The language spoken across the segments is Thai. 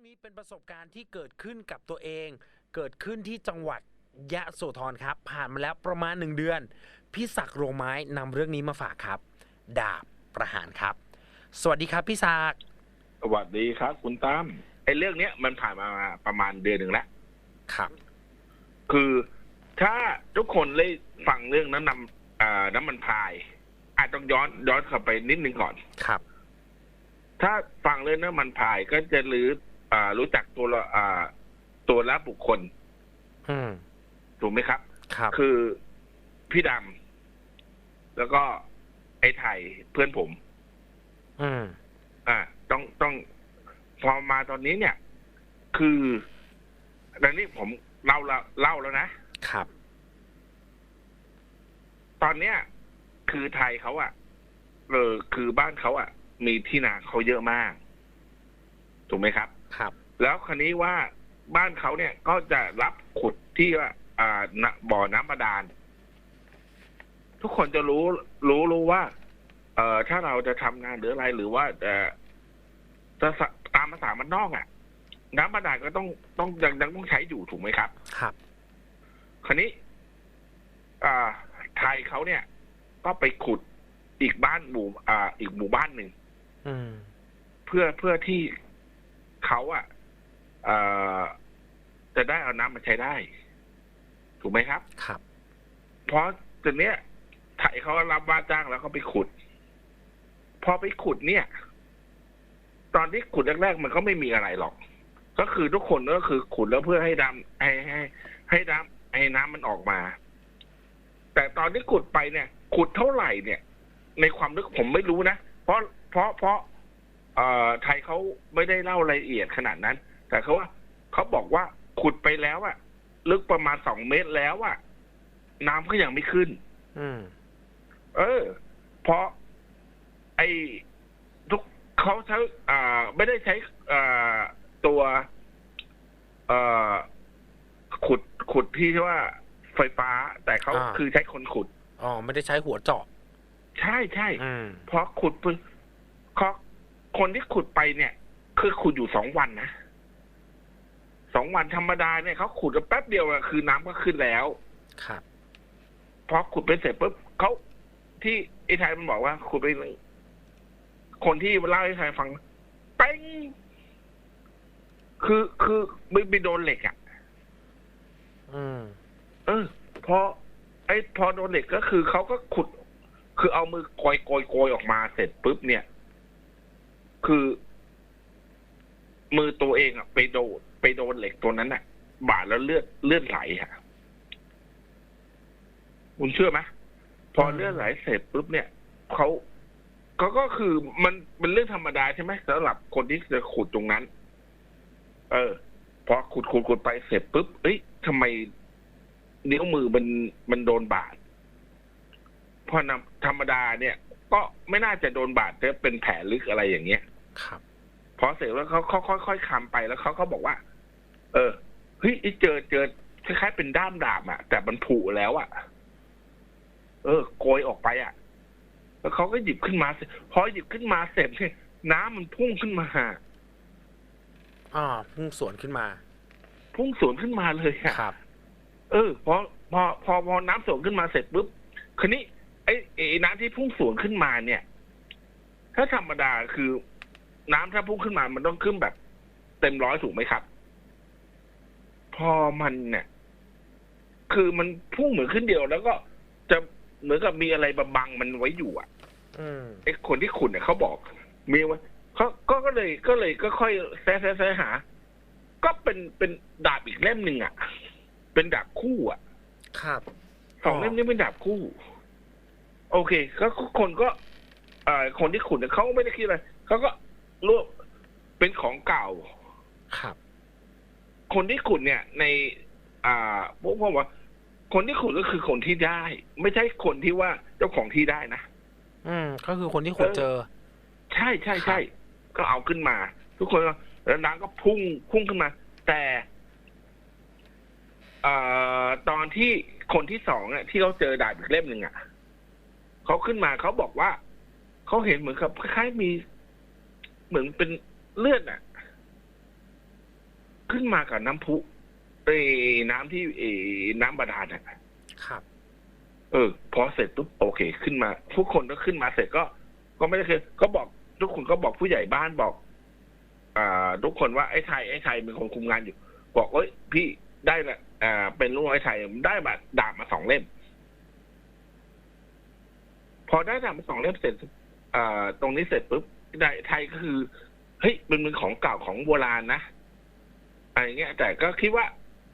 รื่องนี้เป็นประสบการณ์ที่เกิดขึ้นกับตัวเอง เกิดขึ้นที่จังหวัดยะโสธรครับ ผ่านมาแล้วประมาณหนึ่งเดือน พี่ศักดิ์โรงไม้นำเรื่องนี้มาฝากครับ ดาบประหารครับ สวัสดีครับพี่ศักดิ์สวัสดีครับคุณตั้มไอ้เรื่องเนี้ยมันผ่านมาประมาณเดือนหนึ่งแล้วครับ คือถ้าทุกคนได้ฟังเรื่องน้ำนำอ่าน้ำมันพราย อาจต้องย้อนย้อนกลับไปนิดนึงก่อน ครับ ถ้าฟังเรื่องน้ำมันพรายก็จะรู้ อ่ารู้จักตัวละอ่า ตัวละบุคคล อืมถูกไหมครับ ครับคือพี่ดำแล้วก็ไอ้ไทยเพื่อนผม อืมอ่า ต้องต้องพอมาตอนนี้เนี่ย คือดังนี้ผมเล่าละเล่าแล้วนะครับ ตอนเนี้ย คือไทยเขาอะเออคือบ้านเขาอะมีที่นาเขาเยอะมาก ถูกไหมครับ ครับ แล้วคันนี้ว่าบ้านเขาเนี่ยก็จะรับขุดที่ว่าอ่านะบ่อน้ำบาดาล ทุกคนจะรู้รู้รู้ว่า เอ่อถ้าเราจะทำงานหรืออะไรหรือว่าเอ่อจะสะตามภาษามันนอกอะน้ำบาดาลก็ต้องต้องยังยังต้องใช้อยู่ถูกไหมครับ ครับ คันนี้ อ่าไทยเขาเนี่ย ก็ไปขุดอีกบ้านหมู่ อ่า อีกหมู่บ้านหนึ่ง อืม เพื่อเพื่อที่ เขาอะเอ่อจะได้เอาน้ำมาใช้ได้ ถูกไหมครับ ครับ เพราะตอนเนี้ยไทยเขารับว่าจ้างแล้วเขาไปขุด พอไปขุดเนี่ย ตอนที่ขุดแรกๆมันก็ไม่มีอะไรหรอก ก็คือทุกคนก็คือขุดแล้วเพื่อให้ดำให้ให้ ให้น้ำให้น้ำมันออกมา แต่ตอนที่ขุดไปเนี่ย ขุดเท่าไหร่เนี่ย ในความลึกผมไม่รู้นะเพราะเพราะเพราะ เอ่อไทยเขาไม่ได้เล่ารายละเอียดขนาดนั้น แต่เขาว่าเขาบอกว่าขุดไปแล้วอะลึกประมาณสองเมตรแล้วอะน้ำก็ยังไม่ขึ้น อืม เออ เพราะ ไอ้ทุกเขาใช้อ่า ไม่ได้ใช้อ่าตัวเอ่อขุดขุดที่ว่าไฟฟ้า แต่เขาอ่า คือใช้คนขุด อ๋อ ไม่ได้ใช้หัวเจาะ ใช่ใช่ อืม พอขุดไปเขา คนที่ขุดไปเนี่ย คือขุดอยู่สองวันนะสองวันธรรมดาเนี่ยเขาขุดกันแป๊บเดียวอะคือน้ำก็ขึ้นแล้วครับพอขุดไปเสร็จปุ๊บเขาที่ไอ้ไทยมันบอกว่า ขุดไปคนที่เล่าให้ไทยฟังเป้งคือคือไม่ไปโดนเหล็กอะอืม เออพอไอ้พอโดนเหล็กก็คือเขาก็ขุด คือเอามือโกยโกยโกยออกมาเสร็จปุ๊บเนี่ย คือมือตัวเองอะไปโดนไปโดนเหล็กตัวนั้นอะบาดแล้วเลือดเลือดไหลอะคุณเชื่อไหมพอเลือดไหลเสร็จปุ๊บเนี่ยเขาเขาก็คือมันเป็นเรื่องธรรมดาใช่ไหมสำหรับคนที่จะขุดตรงนั้น เออพอขุดขุดขุดไปเสร็จปุ๊บเอ้ยทำไมนิ้วมือมันมันโดนบาดเพอนำธรรมดาเนี่ย ก็ไม่น่าจะโดนบาดจะเป็นแผลลึกอะไรอย่างเงี้ยครับพอเสร็จแล้วเขาเขาค่อยๆคำไปแล้วเขาก็บอกว่า เออเฮ้ยไอ้เจอเจอคล้ายๆเป็นด้ามดาบอะแต่มันผุแล้วอะเออ โกยออกไปอะแล้วเขาก็หยิบขึ้นมาเสร็จพอหยิบขึ้นมาเสร็จเนี่ยน้ำมันพุ่งขึ้นมาอ่าพุ่งสวนขึ้นมา พุ่งสวนขึ้นมาเลยอะครับ เออพอพอพอพอน้ำสวนขึ้นมาเสร็จปุ๊บคันนี้ไอ้ไอ้น้ำที่พุ่งสวนขึ้นมาเนี่ย ถ้าธรรมดาคือ น้ำถ้าพุ่งขึ้นมามันต้องขึ้นแบบ เต็มร้อยถูกไหมครับ พอมันเนี่ย คือมันพุ่งเหมือนขึ้นเดียว แล้วก็จะเหมือนกับมีอะไรบบังมันไว้อยู่อะอืมไอ้คนที่ขุดเนี่ยเขาบอก มีไว้เขาก็ก็เลยก็เลยก็ค่อยแซะแซะแซะหา ก็เป็นเป็นดาบอีกเล่มหนึ่งอะ เป็นดาบคู่อะ ครับสองเล่มนี้เป็นดาบคู่ โอเคก็คนก็เอ่อคนที่ขุดเนี่ยเขาก็ไม่ได้คิดอะไรเขาก็รวบเป็นของเก่า ครับ คนที่ขุดเนี่ย ใน อ่าพวกผมว่า คนที่ขุดก็คือคนที่ได้ ไม่ใช่คนที่ว่าเจ้าของที่ได้นะอืม ก็คือคนที่ขุดเจอ ใช่ใช่ใช่ก็เอาขึ้นมา ทุกคนก็แล้วน้ำก็พุ่งพุ่งขึ้นมา แต่เอ่อตอนที่คนที่สองอะที่เขาเจอดาบอีกเล่มหนึ่งอะ เขาขึ้นมาเขาบอกว่าเขาเห็นเหมือนกับคล้ายๆมี เหมือนเป็นเลือดอะ ขึ้นมากับน้ำพุเอ้ยน้ำที่เอ้ยน้ำบาดาลอะครับ เออ พอเสร็จปุ๊บโอเค ขึ้นมา ทุกคนก็ขึ้นมาเสร็จก็ ก็ไม่ได้คือก็บอก ทุกคนก็บอกผู้ใหญ่บ้านบอก อ่า ทุกคนว่าไอ้ไทยไอ้ไทยเป็นคนคุมงานอยู่ บอกเอ้ย พี่ได้ละอ่าเป็นลูกน้องไอ้ไทยได้มาดาบมาสองเล่ม พอได้ดาบมสองเล่มเสร็จตรงนี้เสร็จปุ๊บได้ไทยก็คือเฮ้ยมันเป็นของเก่าของโบราณนะอะไรเงี้ย แต่ก็คิดว่า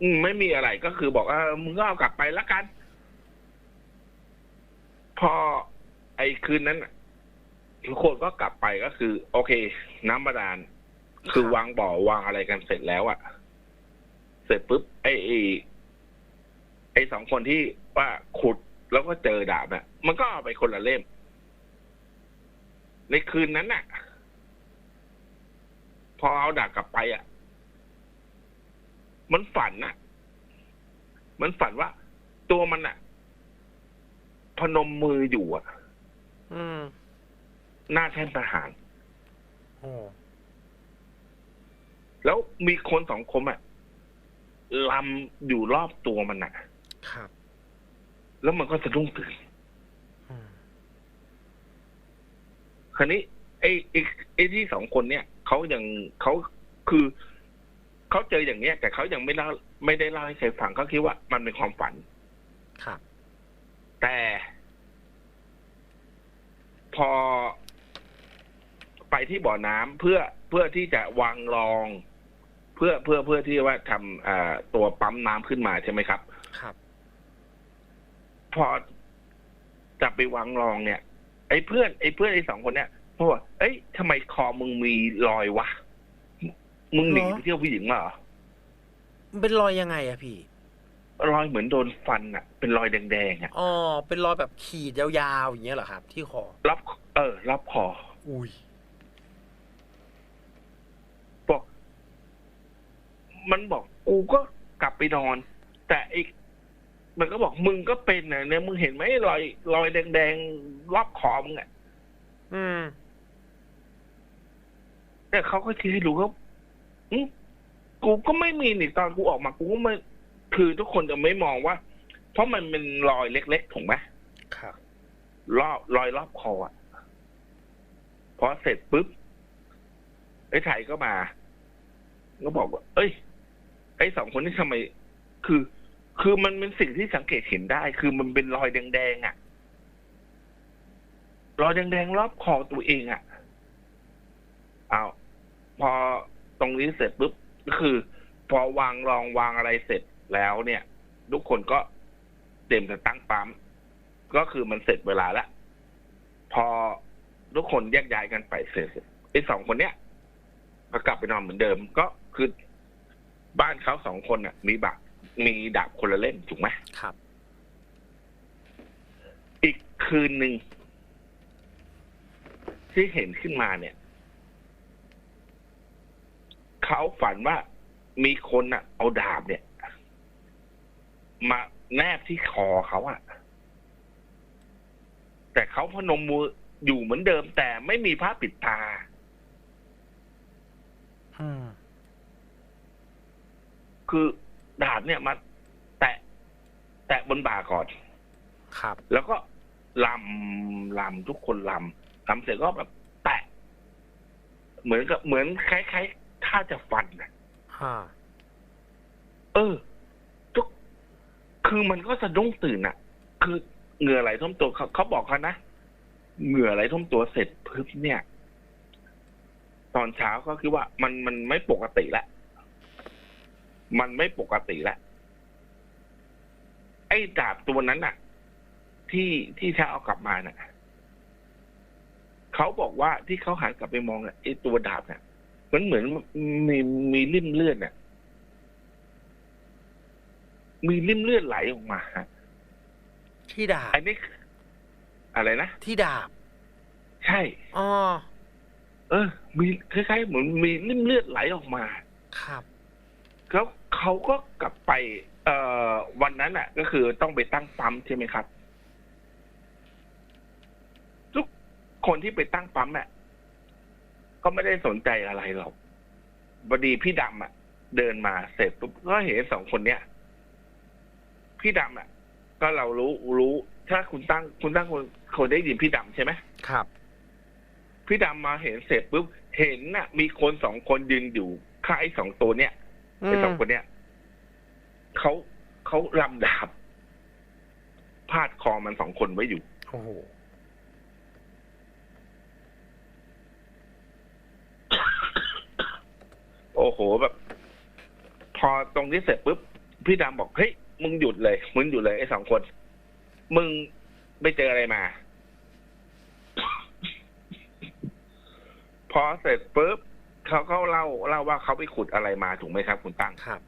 อืไม่มีอะไรก็คือบอกว่ามึงก็เอากลับไปละกัน พอไอ้คืนนั้นทุกคนก็กลับไปก็คือ โอเค น้ำบาดาลคือวางบ่อวางอะไรกันเสร็จแล้วอะเสร็จปุ๊บไอ้ไอ้สองคนที่ว่าขุด แล้วก็เจอดาบน่ะมันก็เอาไปคนละเล่ม ในคืนนั้นน่ะ พอเอาดาบกลับไปอะมันฝันน่ะ มันฝันว่า ตัวมันอะ พนมมืออยู่อะอืมหน้าแท่นทหารโอ้แล้วมีคนสองคนอะลำอยู่รอบตัวมันอะ ครับ แล้วมันก็สะดุ้งตื่นอืมคราวนี้ไอ้ไอ้ไอ้ที่สองคนเนี่ยเขายังเขาคือเขาเจออย่างเนี้ย แต่เขายังไม่เล่าไม่ได้เล่าให้ใครฟังเขาคิดว่ามันเป็นความฝันครับแต่ พอไปที่บ่อน้ำเพื่อเพื่อที่จะวางรอง เพื่อเพื่อเพื่อที่ว่าทำอ่าตัวปั๊มน้ำขึ้นมาใช่ไหมครับครับ พอจะไปวางรองเนี่ย ไอ้เพื่อนไอ้เพื่อนไอ้สองคนเนี่ยเพราะว่าเอ้ยทำไมคอมึงมีรอยวะ มึงหนีเหรอไปเที่ยวผู้หญิงมาเหรอมันเป็นรอยยังไงอะพี่รอยเหมือนโดนฟันอะเป็นรอยแดงๆอะอ๋อเป็นรอยแบบขีดยาวๆอย่างเงี้ยเหรอครับ ที่คอรับเออรับคออุ้ยบอก มันบอกกูก็กลับไปนอน แต่อีก มันก็บอกมึงก็เป็นนะเนี่ยมึงเห็นไหมรอยรอยแดงๆรอบคอมึงอะอืม แต่เขาก็ชี้ให้รู้ว่าอืมกูก็ไม่มีนี่ตอนกูออกมากูก็ไม่คือทุกคนจะไม่มองว่า เพราะมันเป็นรอยเล็กๆถูกไหมครับรอบรอยรอบคออะพอเสร็จปุ๊บไอ้ไทยก็มา ก็บอกว่า เอ้ย ไอ้สองคนนี้ทำไม คือ คือมันเป็นสิ่งที่สังเกตเห็นได้ คือมันเป็นรอยแดงๆอะ รอยแดงๆรอบคอตัวเองอะเอาพอตรงนี้เสร็จปุ๊บก็คือ พอวางรองวางอะไรเสร็จแล้วเนี่ย ทุกคนก็เตรียมจะตั้งปั๊มก็คือมันเสร็จเวลาล้วพอทุกคนแยกย้ายกันไปเสร็จไอ้สองคนเนี้ยก็กลับไปนอนเหมือนเดิม ก็คือบ้านเขาสองคนน่ะ มีบัก มีดาบคนละเล่มถูกไหมครับ อีกคืนหนึ่งที่เห็นขึ้นมาเนี่ยเขาฝันว่ามีคนน่ะ เอาดาบเนี่ย มาแนบที่คอเขาอะแต่เขาพนมมืออยู่เหมือนเดิม แต่ไม่มีผ้าปิดตาอืมคือ ดาบเนี่ยมาแตะ แตะบนบ่าก่อน ครับ แล้วก็ลำลำทุกคนลำลำเสร็จก็แบบแตะ เหมือนกับเหมือนคล้ายๆถ้าจะฟันนะฮ่าเออทุกคือมันก็สะดุ้งตื่นอะคือเหงื่อไหลท่วมตัวเขาเขาบอกเขานะเหงื่อไหลท่วมตัวเสร็จพึบเนี่ย ตอนเช้าก็คือว่ามันมันไม่ปกติละ มันไม่ปกติละไอ้ดาบตัวนั้นน่ะ ที่ที่เช้าเอากลับมาน่ะเขาบอกว่าที่เขาหันกลับไปมองน่ะไอ้ตัวดาบน่ะ มันเหมือนมีมีริ่มเลือดน่ะ มีริ่มเลือดไหลออกมาฮะที่ดาบอันนี้คืออะไรนะที่ดาบ ใช่อ๋อเออ มีคล้ายๆเหมือนมีริ่มเลือดไหลออกมา ครับ แล้วเขาก็กลับไป เอ่อวันนั้นอะ ก็คือต้องไปตั้งปั๊มใช่ไหมครับ ทุกคนที่ไปตั้งปั๊มอะก็ไม่ได้สนใจอะไรหรอกพอดีพี่ดำอะ เดินมาเสร็จปุ๊บก็เห็นสองคนเนี้ยพี่ดำอะ ก็เรารู้รู้ ถ้าคุณตั้งคุณตั้งคนคนได้ยินพี่ดำใช่ไหมครับ พี่ดำมาเห็นเสร็จปุ๊บเห็นน่ะ มีคนสองคนยืนอยู่ข้างไอ้สองตัวเนี้ยอื ไอ้มสองคนเนี้ยเขาเขาลำดาบพาดคอมันสองคนไว้อยู่โอ้โหโอ้โหแบบ พอตรงนี้เสร็จปุ๊บพี่ดำบอกเฮ้ยมึงหยุดเลย มึงหยุดเลยไอ้สองคน มึงไปเจออะไรมา พอเสร็จปุ๊บ เขาก็เล่าเล่าว่าเขาไปขุดอะไรมาถูกไหมครับ คุณตั้งครับ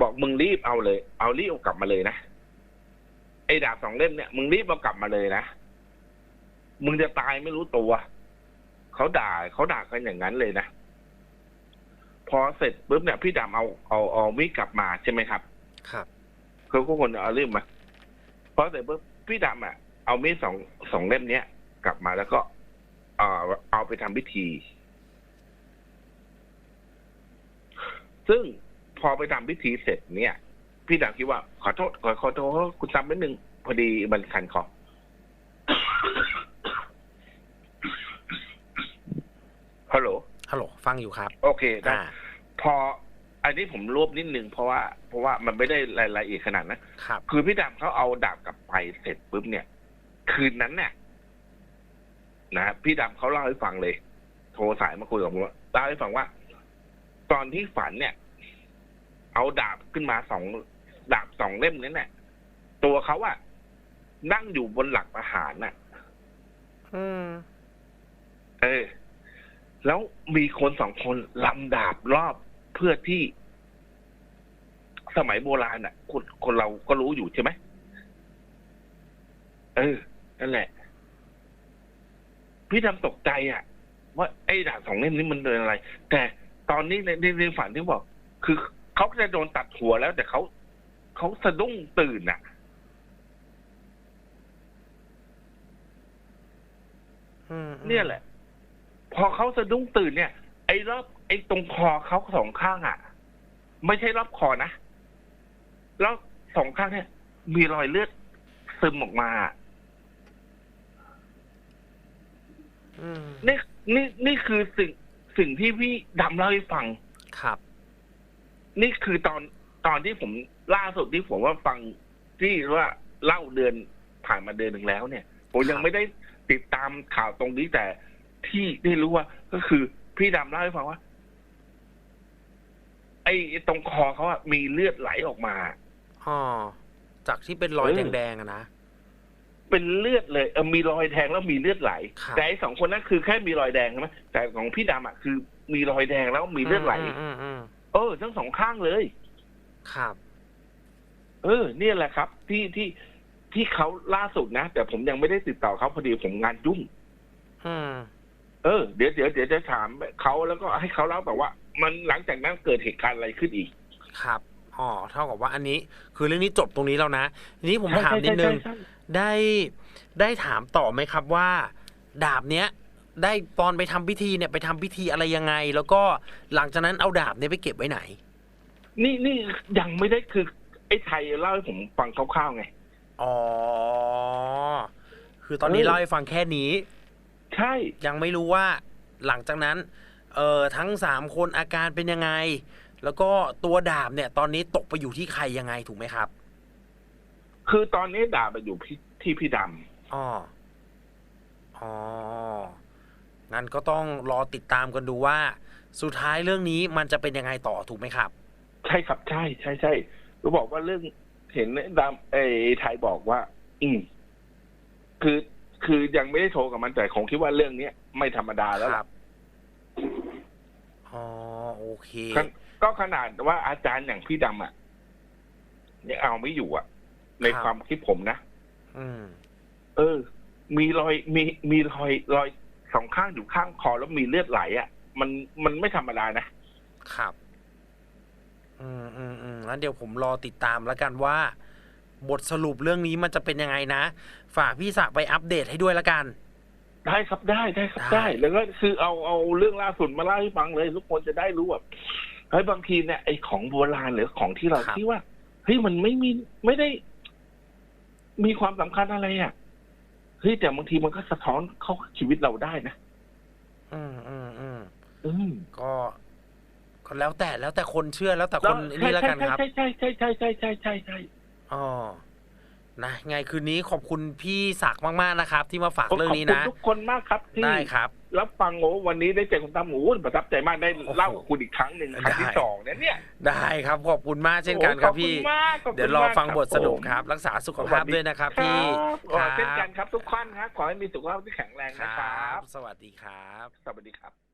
บอกมึงรีบเอาเลย เอารีบเอากลับมาเลยนะไอ้ดาบสองเล่มเนี่ยมึงรีบเอากลับมาเลยนะมึงจะตายไม่รู้ตัวเขาด่าเขาด่ากันอย่างนั้นเลยนะพอเสร็จปุ๊บเนี่ยพี่ดำเอาเอาเอามีดกลับมาใช่ไหมครับ ครับเขาก็คนเอาเล่มมาพอเสร็จปุ๊บพี่ดำอะเอามีดสองสองเล่มเนี้ยกลับมาแล้วก็ เอ่อเอาไปทำพิธี ซึ่งพอไปทำพิธีเสร็จเนี่ย พี่ดำคิดว่าขอโทษขอขอโทษคุณจำนิดนึงพอดีมันคันคอฮัลโหลฮัลโหลฟังอยู่ครับ โอเคได้อ่าพออันนี้ผมรวบนิดนึงเพราะว่าเพราะว่ามันไม่ได้รายละเอียดขนาดนั้นครับคือพี่ดำเขาเอาดาบกลับไปเสร็จปุ๊บเนี่ย คืนนั้นเนี่ยนะพี่ดำเขาเล่าให้ฟังเลย โทรสายมาคุยกับผมว่าเล่าให้ฟังว่า ตอนที่ฝันเนี่ย เอาดาบขึ้นมาสองดาบสองเล่มนั้นเนี่ยตัวเขาอะนั่งอยู่บนหลักประหารน่ะอืมเออ แล้วมีคนสองคนลำดาบรอบเพื่อที่ สมัยโบราณอะ คนคนเราก็รู้อยู่ใช่ไหมเออนั่นแหละ พี่ทำตกใจอะ ว่าไอ้ดาบสองเล่มนี้มันเป็นอะไร แต่ ตอนนี้ในในในฝันที่บอก คือเขาจะโดนตัดหัวแล้ว แต่เขาเขาสะดุ้งตื่นอะ อืมเนี่ยแหละ พอเขาสะดุ้งตื่นเนี่ย ไอ้รอบไอ้ตรงคอเขาสองข้างอะ ไม่ใช่รอบคอนะรอบสองข้างเนี่ย มีรอยเลือดซึมออกมา อืม นี่นี่นี่คือสิ่ง สิ่งที่พี่ดำเล่าให้ฟัง ครับ นี่คือตอนตอนที่ผมล่าสุดที่ผมว่าฟังที่ว่าเล่าเดือนผ่านมาเดือนหนึ่งแล้วเนี่ย ผมยังครับไม่ได้ติดตามข่าวตรงนี้แต่ที่ได้รู้ว่า ก็คือพี่ดำเล่าให้ฟังว่า ไอ้ตรงคอเขาอะมีเลือดไหลออกมาอ๋อจากที่เป็นรอยเออแดงๆอะนะ เป็นเลือดเลยเออมีรอยแทงแล้วมีเลือดไหล ครับ แต่ไอ้สองคนนั้นคือแค่มีรอยแดงใช่ไหมแต่ของพี่ดำอะคือมีรอยแดงแล้วมีเลือดไหลมอืมอืมเออ ทั้งสองข้างเลย ครับ เออ เนี่ยแหละครับ ที่ที่ที่เขาล่าสุดนะ แต่ผมยังไม่ได้ติดต่อเขาพอดีผมงานยุ่ง อืมเออเดี๋ยวเดี๋ยวเดี๋ยวจะถามเขาแล้วก็ให้เขาเล่าแต่ว่า มันหลังจากนั้นเกิดเหตุการณ์อะไรขึ้นอีก ครับอ๋อเท่ากับว่าอันนี้ คือเรื่องนี้จบตรงนี้แล้วนะทีนี้ผมถามนิดนึง ใช่ใช่ใช่ ได้ได้ถามต่อไหมครับว่า ดาบเนี้ยได้ตอนไปทำพิธีเนี่ยไปทำพิธีอะไรยังไง แล้วก็หลังจากนั้นเอาดาบเนี่ยไปเก็บไว้ไหน นี่นี่ยังไม่ได้คือ ไอ้ไทยเล่าให้ผมฟังคร่าวๆไงอ๋อคือตอนนี้เออเล่าให้ฟังแค่นี้ ใช่ ยังไม่รู้ว่าหลังจากนั้น เอ่อทั้งสามคนอาการเป็นยังไง แล้วก็ตัวดาบเนี่ย ตอนนี้ตกไปอยู่ที่ใครยังไงถูกไหมครับ คือตอนนี้ด่าไปอยู่พี่ที่พี่ดอ๋ออ๋องั้นก็ต้องรอติดตามกันดูว่า สุดท้ายเรื่องนี้มันจะเป็นยังไงต่อถูกไหมครับำใช่ครับใช่ใช่ใช่เราบอกว่าเรื่องเห็นไอ้ดำไอ้ไทยบอกว่า อืมคือคือยังไม่ได้โทรกับมันแต่คงคิดว่าเรื่องเนี้ยไม่ธรรมดาแล้วคล่ะรับอ๋อโอเคก็ก็ขนาดว่าอาจารย์อย่างพี่ดำอะยังเอาไม่อยู่อะ ในครับ ความคิดผมนะ อืม เออ มีรอยมีมีรอยรอยสองข้างอยู่ข้างคอแล้วมีเลือดไหลอะ มันมันไม่ธรรมดานะ ครับ อืมอืมอืมงั้นเดี๋ยวผมรอติดตามแล้วกันว่า บทสรุปเรื่องนี้มันจะเป็นยังไงนะ ฝากพี่สะไปอัปเดตให้ด้วยละกัน ได้ครับได้ได้ครับได้ ได้ แล้วก็คือเอาเอาเรื่องล่าสุดมาเล่าให้ฟังเลยทุกคนจะได้รู้แบบเฮ้ยบางทีเนี่ยไอ้ของโบราณหรือของที่เราครับ ที่ว่าเฮ้ยมันไม่มีไม่ได้ มีความสำคัญอะไรอะเฮ้ยแต่บางทีมันก็สะท้อนเข้าชีวิตเราได้นะอืมอืมอืมอืมก็ก็แล้วแต่แล้วแต่คนเชื่อแล้วแต่คนนี่แล้วกันครับใช่ใช่ใช่ใช่ใช่ใช่ใช่ใช่อ๋อนะไงคืนนี้ขอบคุณพี่ศักดิ์มาก ๆ นะครับ ที่มาฝากเรื่องนี้ขอบนะคุณทุกคนมากครับที่ได้ครับ รับฟังโอ้วันนี้ได้เจอคุณตั้มโอ้ประทับใจมากได้โอ้โหเล่ากับคุณอีกครั้งหนึ่งครั้งที่ได้สองเนี่ยเนี่ยได้ครับขอบคุณมากเช่นกันครับพี่โอ้ขอบคุณมากขอบคุณเดี๋ยวรอฟังมากบทสรุปผมครับ รักษาสุขภาพด้วยนะครับพี่ครับขอเช่นกันครับทุกท่านครับขอให้มีสุขภาพที่แข็งแรงคนะครัรับบสวัสดีครับ สวัสดีครับ